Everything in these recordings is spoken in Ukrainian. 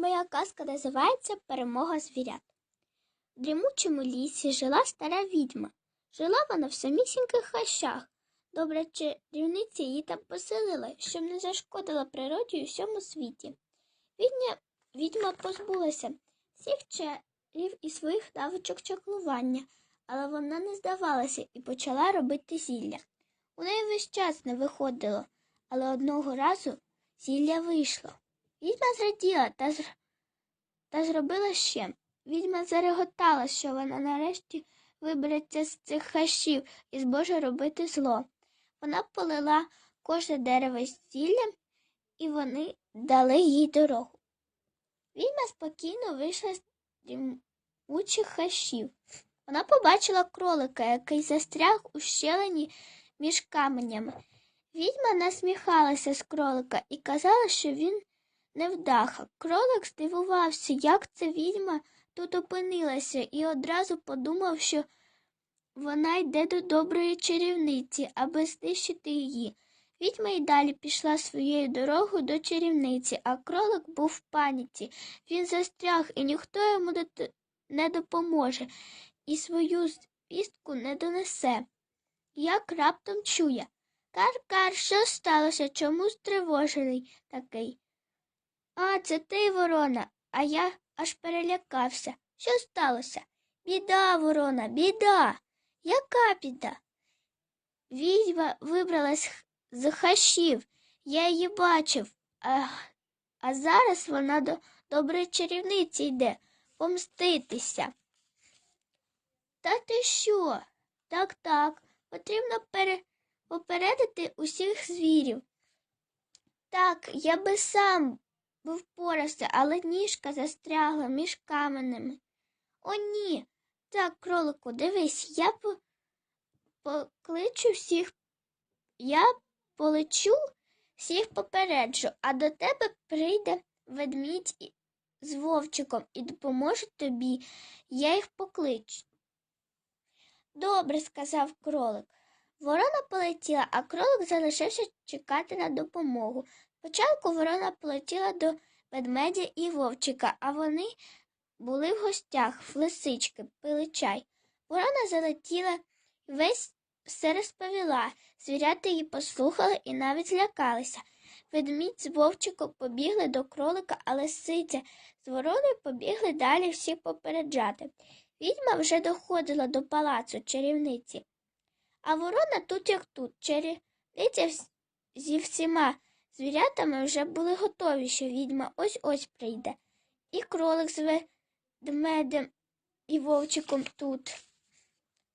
Моя казка називається Перемога звірят. В дрімучому лісі жила стара відьма. Жила вона в самісіньких хащах. Добра чарівниця її там поселила, щоб не зашкодила природі у всьому світі. Відня, відьма позбулася всіх чарів і своїх навичок чаклування, але вона не здавалася і почала робити зілля. У неї весь час не виходило, але одного разу зілля вийшло. Відьма зраділа та, зр... та зробила ще. Відьма зареготала, що вона нарешті вибереться з цих хащів і зможе робити зло. Вона полила кожне дерево з зіллям, і вони дали їй дорогу. Відьма спокійно вийшла з дрімучих хащів. Вона побачила кролика, який застряг у щелені між каменями. Відьма насміхалася з кролика і казала, що він невдаха. Кролик здивувався, як це відьма тут опинилася, і одразу подумав, що вона йде до доброї чарівниці, аби знищити її. Відьма й далі пішла своєю дорогою до чарівниці, а кролик був в паніці. Він застряг, і ніхто йому не допоможе, і свою звістку не донесе. Як раптом чує Кар-кар, що сталося? Чому стривожений такий? А, це ти, ворона, а я аж перелякався. Що сталося? Біда, ворона, біда. Яка біда? Відьма вибралась з хащів. Я її бачив, а, а зараз вона до доброї чарівниці йде помститися. Та ти що? Так, так, потрібно пере... попередити усіх звірів. Так, я би сам би впорався, але ніжка застрягла між каменами. О, ні. Так, кролику, дивись, я по... покличу всіх, я полечу, всіх попереджу, а до тебе прийде ведмідь з вовчиком і допоможе тобі. Я їх покличу. Добре, сказав кролик. Ворона полетіла, а кролик залишився чекати на допомогу. Спочатку ворона полетіла до ведмедя і вовчика, а вони були в гостях в лисички, пили чай. Ворона залетіла і весь все розповіла. Звірята її послухали і навіть злякалися. Ведмідь з вовчиком побігли до кролика, а лисиця з вороною побігли далі всіх попереджати. Відьма вже доходила до палацу чарівниці. А ворона тут як тут. Чарівниця зі всіма звірятами вже були готові, що відьма ось ось прийде. І кролик з ведмедем і вовчиком тут.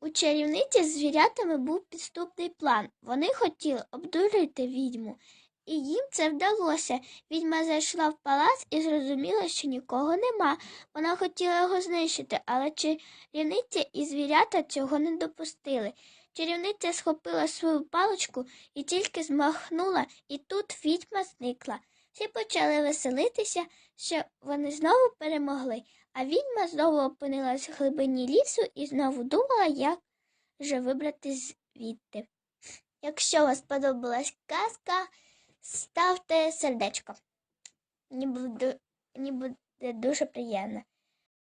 У чарівниці з звірятами був підступний план. Вони хотіли обдурити відьму, і їм це вдалося. Відьма зайшла в палац і зрозуміла, що нікого нема. Вона хотіла його знищити, але чарівниця і звірята цього не допустили. Чарівниця схопила свою паличку і тільки змахнула, і тут відьма зникла. Всі почали веселитися, що вони знову перемогли, а відьма знову опинилась в глибині лісу і знову думала, як же вибрати звідти. Якщо вам сподобалась казка, ставте сердечко. Мені буде, буде дуже приємно.